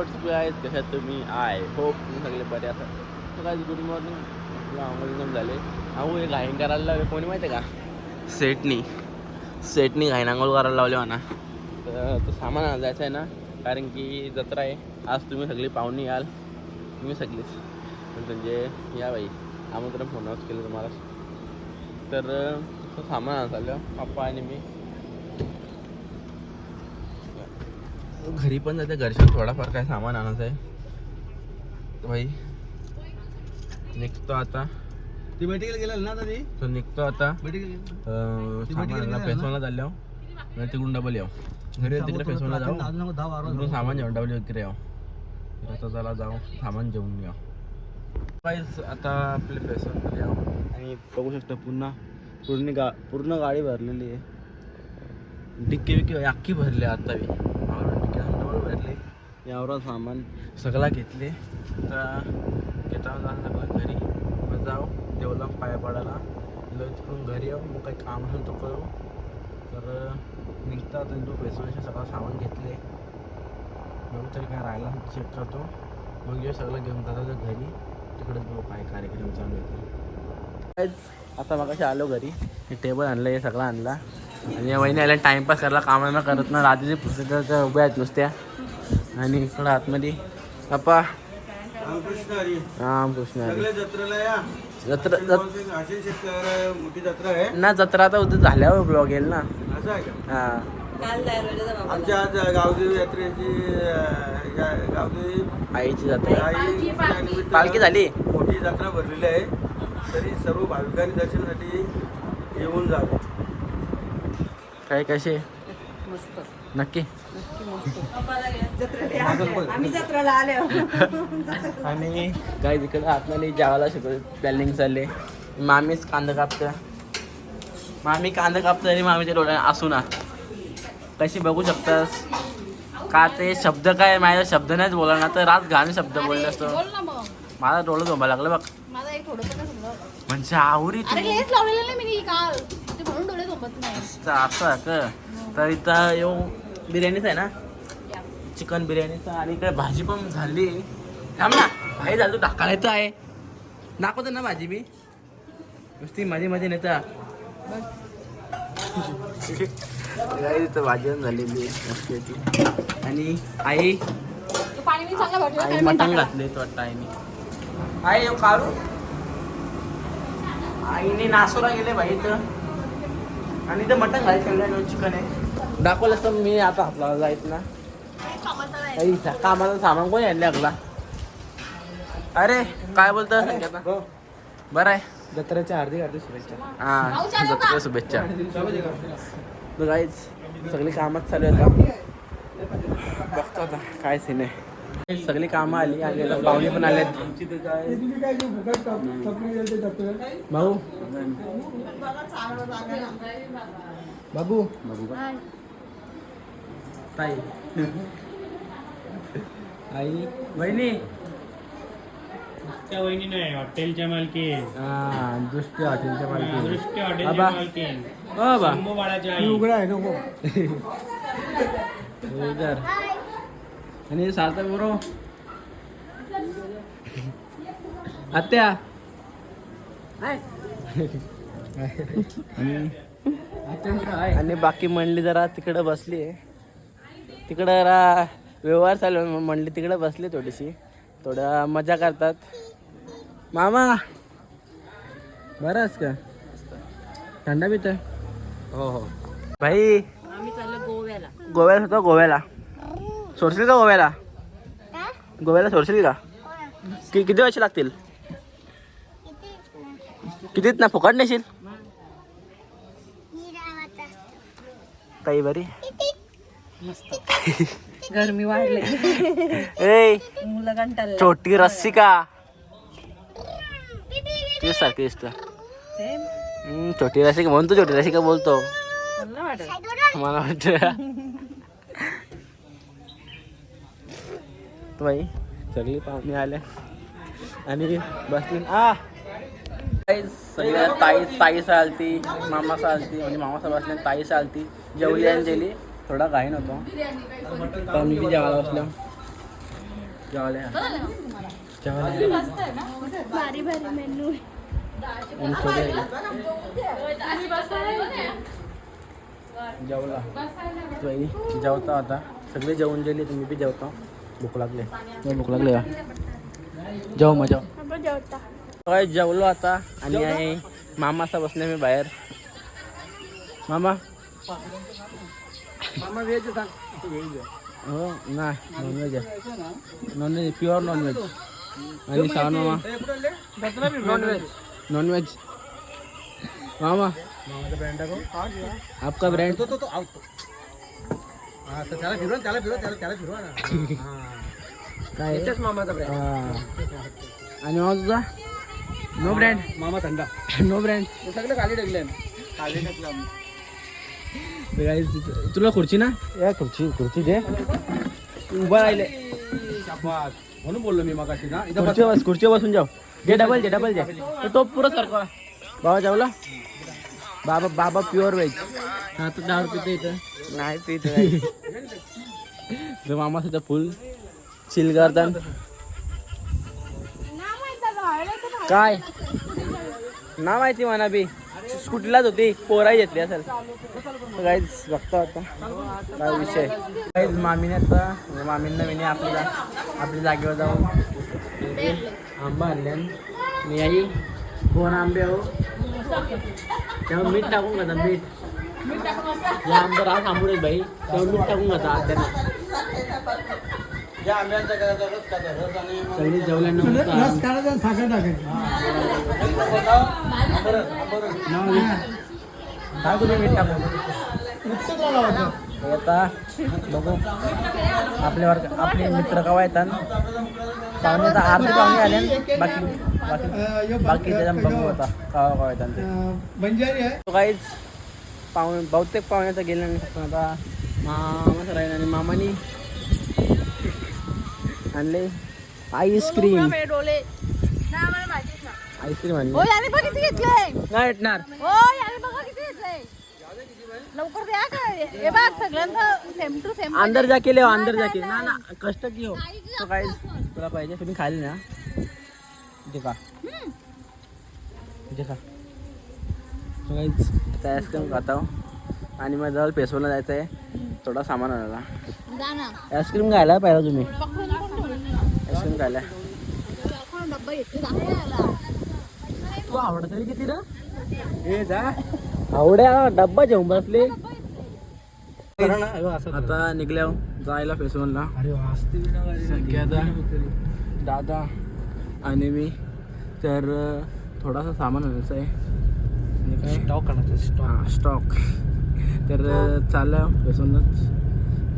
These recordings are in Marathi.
व्हॉट्स गायज कशात तुम्ही? आय होप तुम्ही सगळे बरे असतात तर काय गुड मॉर्निंग आंघोळ झाले अहो हे घाईन करायला लावले कोणी माहिती आहे का? सेटनी. सेटनी घाईन आंघोळ करायला लावले म्हणा. तर तो सामान जायचं आहे ना कारण की जत्रा आहे. आज तुम्ही सगळी पाहुणी याल. तुम्ही सगळीच. म्हणजे या बाई आमंत्रण फोनच केलं तुम्हाला. तर सामान चाललो पप्पा आणि मी. घरी पण जाते घरच्या थोडाफार काय सामान आणायचं आहे. भाई निघतो आता. ती बैठकीला गेलेला ना आता ती? तो निघतो आता. गेला फेसवॉनला चाललो नाही तिकडून डबल येऊ. घरी तिकडे फेसवॉनला जाऊ. सामान घेऊन डबल विक्री येऊ. आता चला जाऊ. सामान घेऊन येऊ. Guys, आता आपले फेसवॉनमध्ये येऊ. आणि बघू शकता पुन्हा पूर्ण गा पूर्ण गाडी भरलेली आहे. डिक्की विक्की अख्खी भरली आता बी डिक्की डबल यावर सामान सगळा घेतले. तर घेता जाणं सगळं घरी. मग जाऊ. देवला पाया पडायला. लय तिकडून घरी येऊ. मग काही काम असेल तो करू. तर निघता तो फेसवॉनचे सगळं सामान घेतले. बघू तरी काय राहिला. चेक करतो. मग हे सगळं घेऊन जातात घरी. तिकडेच बघू काय कार्यक्रम चालू येतो आता मग आलो घरी. हे टेबल आणलं हे सगळं आणला. आणि या वहिनी आल्या टाइमपास करायला कामाला करत ना. रात्रीचे पुस्तकाच्या उभ्या आहेत नुसत्या. आणि इकडं आतमध्ये. पप्पा रामकृष्ण जत्रा मोठी जत्रा आहे. ना जत्रा आता उद्या झाल्यावर ब्लॉग येईल ना. हा. आमच्या आज गावदेवी यात्रेची अं, या- गावदेवी आईची जत्रा. निमित्तानं पालखी झाली? मोठी जत्रा भरलेली आहे. तरी सर्व भाविकांनी दर्शनासाठी येऊन जावे. काय कसे? नक्की. आणि काय तिकडे आतमध्ये जेवायला शिकवतो. प्लॅनिंग चालले मामीच कांदा कापतं. मामी कांदा कापतं तरी मामीच्या डोळ्या असू ना. कशी बघू शकतास? का ते शब्द काय माझा शब्द नाहीच बोला ना तर रात घाण शब्द बोलले असतो. माझा डोळं झोंबा लागलं बघ. म्हणजे आवरी अरे लेस लावलेलं नाही मी काल ते म्हणून डोळे झोपत नाही. असं आहे का? तर इथं येऊ. बिर्याणीच आहे ना? चिकन बिर्याणीचा. आणि इकडे भाजी पण झाली. थांब ना. भाई झालं तू ढाकायला येतं आहे. दाखवतो ना भाजी बी. नुसती मध्ये मध्ये नेता इथं भाजी पण झालेली आहे मस्त याची. आणि आई? तू पाणी मी चांगलं भरलं आई काय मटण माहिती घातले तो वाटतं आईने. आई येऊ काढू? आईने नासोला गेले भाई इथं. आणि इथं मटण घालायचं चिकन आहे. दाखवलं असतं मी आता हातला जायचं ना. कामाचा सामान कोणी आणलं लागला अरे काय बोलतं संकेता? बरं आहे. जत्रेच्या हार्दिक हार्दिक शुभेच्छा. हा? जत्रा शुभेच्छा. काहीच सगळी कामच चालू आहेत आता. बघतो आता काय सीन आहे. सगळी कामं आली आणि पाहुणे पण आलेत. भाऊ? बाबू? ताई. आई? वहिनी? त्या वहिनी नाही हॉटेलच्या मालकीन. हा दृष्टी हॉटेलच्या मालकी दृष्टी हॉटेलच्या बाबा. बाळाच्या उघडा आहे नको. आणि सार्थक बरो. आत्या. आणि- आणि बाकी मंडळी जरा तिकडं बसली आहे. तिकडं जरा व्यवहार चालू आहे, मग मंडळी तिकडं बसली थोडीशी. थोडं मजा करतात. मामा. बरंच का? थंडा पित हो हो. भाई. आम्ही चाललो गोव्याला. गोव्याला होतो गोव्याला. सोडशील का गोव्याला? गोव्याला सोडशील का? कि किती वर्ष लागतील? कितीत ना फुकट नेशील? ताई बरी? गरमी वाढले. ए मुलं कंटाळले छोटी रस्सी का? तीच सारखी दिसतं. छोटी रस्सी का? म्हणून तू छोटी रस्सी का बोलतो. मला वाटत वाटतं बाई. सगळी पाहुणे आले आणि बसली. आ. ताई सगळ्या ताई ताई चालती मामा चालती म्हणजे मामा बसले ताई चालती जेवली आणि गेली थोडा घाईन होतो. पण मी जेवायला बसलो. जेवायला. जेवला. बाई, जेवता आता. सगळे जेवण जेवले तुम्ही बी जेवता. भूक लागले. तुम्ही भूक लागले का? जेव मग जेव काय जेवलो आता. आणि आहे मामाचा बसले मी बाहेर. मामा? मामा व्हेज सांग हो नाही नॉनव्हेज आहे. नॉनव्हेज प्युअर नॉनव्हेज आणि सावन मामा? नॉनव्हेज नॉनव्हेज मामा? आपका ब्रँड तो तो तो आउट. हा तर त्याला फिरवा त्याला फिरवा त्याला त्याला फिरवा ना. काय? आहे? त्याच्याच मामाचा ब्रँड हा. आणि मामा तुझा? नो ब्रँड मामा थंडा नो ब्रँड ते सगळे खाली टाकले खाली टाकलं तुला खुर्ची ना? या खुर्ची खुर्ची दे. उभा राहिले. शाबास. म्हणून बोललो मी मगाशी ना. इथं खुर्ची बस. खुर्ची बसून जाऊ. जे डबल जे डबल जे तर तो पुरा सारखा बाबा जेवला बाबा बाबा प्युअर व्हेज हा तर दहा रुपये इथं? नाही पित मामा सुद्धा फुल चिल करतात काय? ना माहिती म्हणा बी. स्कूटीलाच होती पोराही घेतली असेल. काहीच बघता आता. काय विषय? काहीच मामीने आता मामींना मी आपल्या आपल्या जागेवर जाऊन. आंबा आणले. मी आई कोण आंबे हो? तेव्हा मीठ टाकून खाता मीठ. या तेव्हा मीठ टाकून खाता आत्यानं. ज्या आंब्यांचा करायचा रस काढा रस आणि मग सगळी जेवल्यानं मस्त आंबे. काढायचा साखर टाकायची. काय तुम्ही मीठ टाकून हे आता बघू. आपले वर्ग आपले मित्र कवा येतात? पाहुणे आता अर्धे पाहुणे आले. बाकी बाकी बाकी त्याच्या बघू आता कवा कवा येतात ते. बंजारी आहे. तो काहीच पाहुणे बहुतेक पाहुण्याचं गेलं नाही पण आता मामाचं राहील आणि मामानी आणले आईस्क्रीम. आईस्क्रीम हो आणली याने बघ किती घेतलंय. नाही भेटणार हो याने बघा किती घेतलंय लवकर द्या काय हे बघ सगळ्यांचं सेम टू सेम अंदर जा केले अंदर जा केले ना ना कष्ट की हो. तो काहीच तुला पाहिजे? तुम्ही खाली ना. इथे का इथे का तो काहीच त्या आईस्क्रीम खाता हो. आणि मग जवळ पेसोला जायचं आहे थोडा सामान आणायला. आईस्क्रीम खायला पाहिजे तुम्ही? आईस्क्रीम खायला. तू आवडत किती ना हे जा. आवड्या डब्बा जेवून बसले. असं आता निघल्या जायला फेस्टिवलला. अरे वाचते संख्यादा दादा आणि मी. तर थोडासा सामान आणायचं आहे. आणि काय? स्टॉक आणायचा स्टॉक. हां स्टॉक. तर चाललं बेसूनच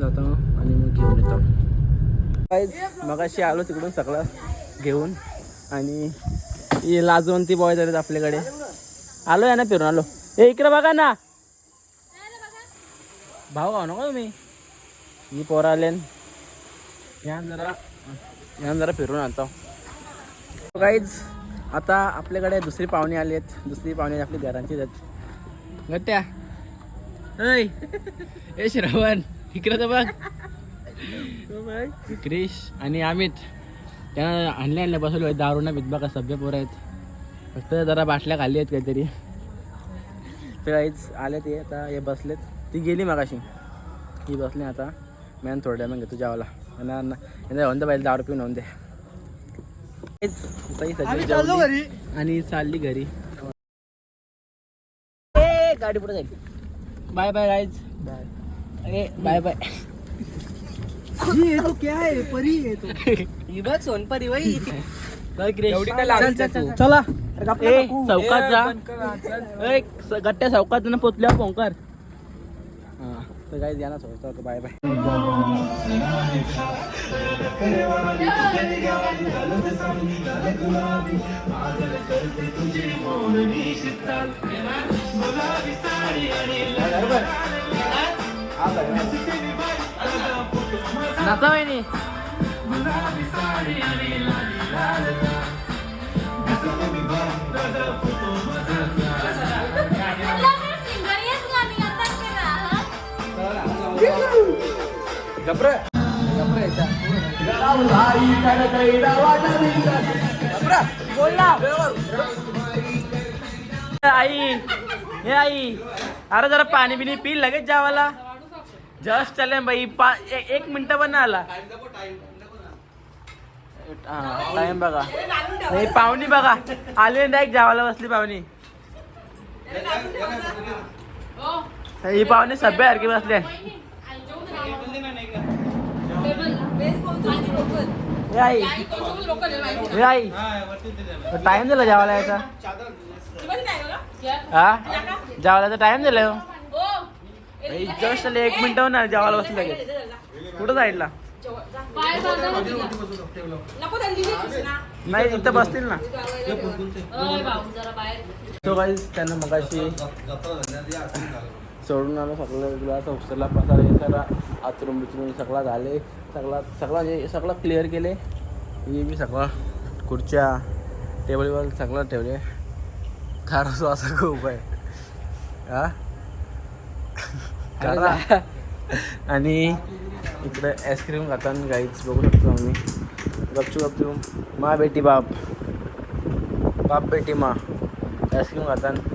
जातो आणि मग घेऊन येतो. काहीच मगाशी आलो तिकडून सगळं घेऊन. आणि हे लाजवंती बॉय आहेत आपल्याकडे. आलो या ना फिरून आलो. हे इकडे बघा ना. भाऊ खाऊ नका तुम्ही. ही पोरं आले या जरा. या जरा फिरून आणतो काहीच आता आपल्याकडे दुसरी पाहुणे आली आहेत. दुसरी पाहुणे आपली घरांचीच आहेत. गट्ट्या ऐ. ए श्रवण. इकडे तर बघ. क्रिश आणि अमित. त्यांना आणले आणले बसवले आहेत दारू ना बिदबा का सभ्य पोरं आहेत. फक्त जरा बाटल्या खाली आहेत काहीतरी. तर काहीच आले ते आता हे बसलेत. ती गेली मगाशी. ही बसली आता. मॅन थोड्या मग घेतो जेवायला. दे पाहिजे दारू पिऊन होऊन दे. आणि चालली घरी. ए गाडी पुढे जाईल. बाय बाय गाईज बाय ए बाय बाय ये तो क्या है? परी है तो. ही बघ सोनपरी वही. तू? चला. ए चौकात जा. ए स- गट्ट्या चौकात ना पोचल्या पोंकर हा. तर काय या ना चौकात बाय बाय नाचा वहिनी यायचा आई हे आई. अरे जरा पाणी बिनी पी लगेच जावाला. जस्ट चले बाई पा ए- एक मिनिट पण नाही आला. टाइम बघा. नाही पाहुणी बघा. आले डायरेक्ट जावाला बसली पाहुणी. ही पाहुणे सभ्यासारखी बसले हे आई. हे आई. टाइम दिला जेवायला यायचा. हा? जेवायला टाइम दिलाय हो. जस्ट आले एक मिनिट होणार जेवायला बसली लगेच. कुठं साईडला नाही इथं बसतील ना. तो काही त्यांना मगाशी सोडून आलो सगळं तुला हॉस्टेलला पसार हे सगळं आतरून बितरून सगळं झाले. सगळा सगळं म्हणजे सगळं क्लिअर केले. हे मी सगळं खुर्च्या टेबलवर सगळं ठेवले. खारसो असं खूप आहे. हा? आणि इकडे आईस्क्रीम खाताना गाईच बघू शकतो आम्ही. गपचू गपचू मा बेटी बाप. बाप बेटी मा. आईस्क्रीम खाताना.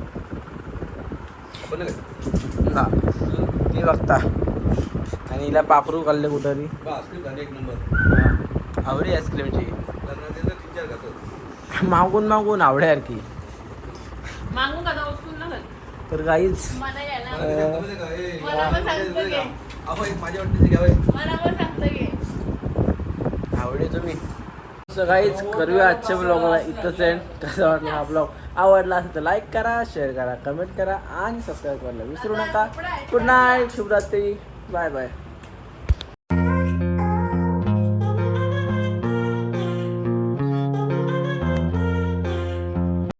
ना ती बघता. आणि हिला पाखरू खाल्ले कुठं तरी एक नंबर आवडी आईस्क्रीमची मागून मागून उचलून नका तर गाईच मला यायला अं, मला पण सांगतो की माझ्या वाटणीचे घ्यावे मला पण सांगतो की आवडे तुम्ही काहीच करूया आजच्या ब्लॉगला इथंच एंड कसा वाटला हा ब्लॉग आवडला असेल तर लाईक करा शेअर करा कमेंट करा आणि सबस्क्राईब करायला विसरू नका. गुड नाईट शुभरात्री. Bye bye